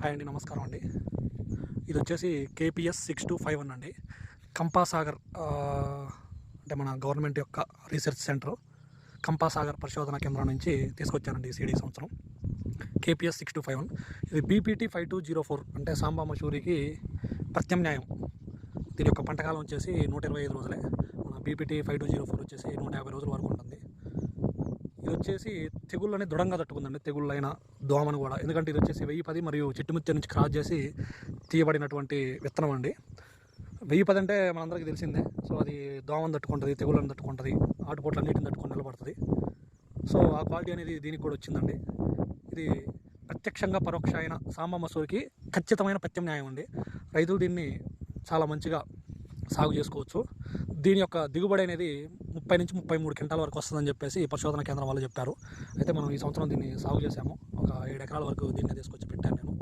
Hi అండి నమస్కారం అండి. ఇది వచ్చేసి KPS six two five one అండి. కంపాసాగర్ అంటే మన గవర్నమెంట్ యొక్క రీసెర్చ్ సెంటర్ కంపాసాగర్ పరిశోధన కేంద్రం నుంచి తీసుకొచ్చానండి సిడి సీడీ సంవత్సరం. KPS six two five one. ఇది BPT five two zero four అంటే సాంబా మసూరికి ప్రత్యామ్నాయం. దీని యొక్క పంటకాలం వచ్చేసి నూట ఇరవై ఐదు రోజులే. మన BPT five two zero four వచ్చేసి నూట యాభై రోజుల వరకు ఉంటుంది. ఇది వచ్చేసి తెగుళ్ళని దృఢంగా తట్టుకుందండి. తెగుళ్ళైన దోమను కూడా. ఎందుకంటే ఇది వచ్చేసి వెయ్యి పది మరియు చిట్టుముత్తి నుంచి క్రాస్ చేసి తీయబడినటువంటి విత్తనం అండి. వెయ్యి పది అంటే మనందరికీ తెలిసిందే. సో అది దోమను తట్టుకుంటుంది తెగుళ్ళని తట్టుకుంటుంది ఆటుపోట్ల నీటిని తట్టుకొని నిలబడుతుంది. సో ఆ క్వాలిటీ అనేది దీనికి కూడా వచ్చిందండి. ఇది ప్రత్యక్షంగా పరోక్ష అయిన సాంబ మసూరికి ఖచ్చితమైన ప్రత్యామ్నాయం అండి. రైతులు దీన్ని చాలా మంచిగా సాగు చేసుకోవచ్చు. దీని యొక్క దిగుబడి అనేది ముప్పై నుంచి ముప్పై మూడు క్వింటాల వరకు వస్తుందని చెప్పేసి పరిశోధన కేంద్రం వాళ్ళు చెప్పారు. అయితే మనం ఈ సంవత్సరం దీన్ని సాగు చేశాము. ఒక ఏడు ఎకరాల వరకు దీన్ని తీసుకొచ్చి పెట్టాను నేను.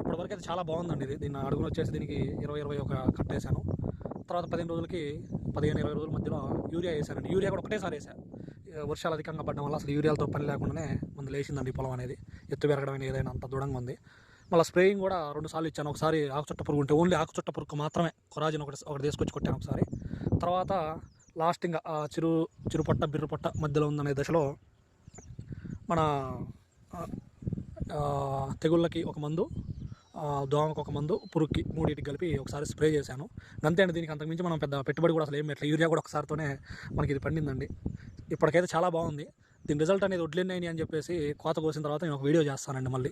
ఇప్పటివరకు అయితే చాలా బాగుందండి ఇది. దీన్ని అడుగులు వచ్చేసి దీనికి ఇరవై ఇరవై ఒక కట్టేశాను తర్వాత పదిహేను రోజులకి పదిహేను ఇరవై రోజుల మధ్యలో యూరియా వేసానండి యూరియా కూడా ఒకటేసారి వేసాను వర్షాలు అధికంగా పడడం వల్ల అసలు యూరియాలతో పని లేకుండానే ముందు లేచిందండి పొలం అనేది. ఎత్తు పెరగడం అనేది ఏదైనా అంత దృఢంగా ఉంది. మళ్ళీ స్ప్రేయింగ్ కూడా రెండు సార్లు ఇచ్చాను. ఒకసారి ఆకుచుట్ట పురుగు ఉంటే ఓన్లీ ఆకుచుట్ట పురుగు మాత్రమే కొరాజిన్ ఒకటి ఒకటి తీసుకొచ్చి కొట్టాను ఒకసారి. తర్వాత లాస్ట్ ఇంకా ఆ చిరు చిరుపట్ట బిర్రుపట్ట మధ్యలో ఉందనే దశలో మన తెగుళ్ళకి ఒక మందు దోమకు ఒక మందు పురుగుకి మూడింటికి కలిపి ఒకసారి స్ప్రే చేశాను. అంతే అండి దీనికి అంతకుమించి మనం పెద్ద పెట్టుబడి కూడా అసలు ఏం పెట్టలేదు. యూరియా కూడా ఒకసారితోనే మనకి ఇది పండిందండి. ఇప్పటికైతే చాలా బాగుంది. దీని రిజల్ట్ అనేది వడ్లేనాయి అని చెప్పేసి కోత కోసిన తర్వాత నేను ఒక వీడియో చేస్తానండి మళ్ళీ.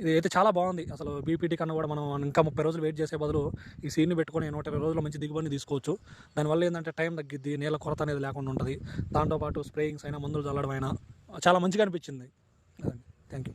ఇది అయితే చాలా బాగుంది. అసలు బీపీటీ కన్నా కూడా మనం ఇంకా ముప్పై రోజులు వెయిట్ చేసే బదులు ఈ సీడ్ని పెట్టుకొని నూట ఇరవై రోజులు మంచి దిగుబడిని తీసుకోవచ్చు. దానివల్ల ఏంటంటే టైం తగ్గిద్ది నీళ్ళ కొరత అనేది లేకుండా ఉంటుంది. దాంతోపాటు స్ప్రేయింగ్స్ అయినా మందులు చల్లడం అయినా చాలా మంచిగా అనిపించింది. Thank you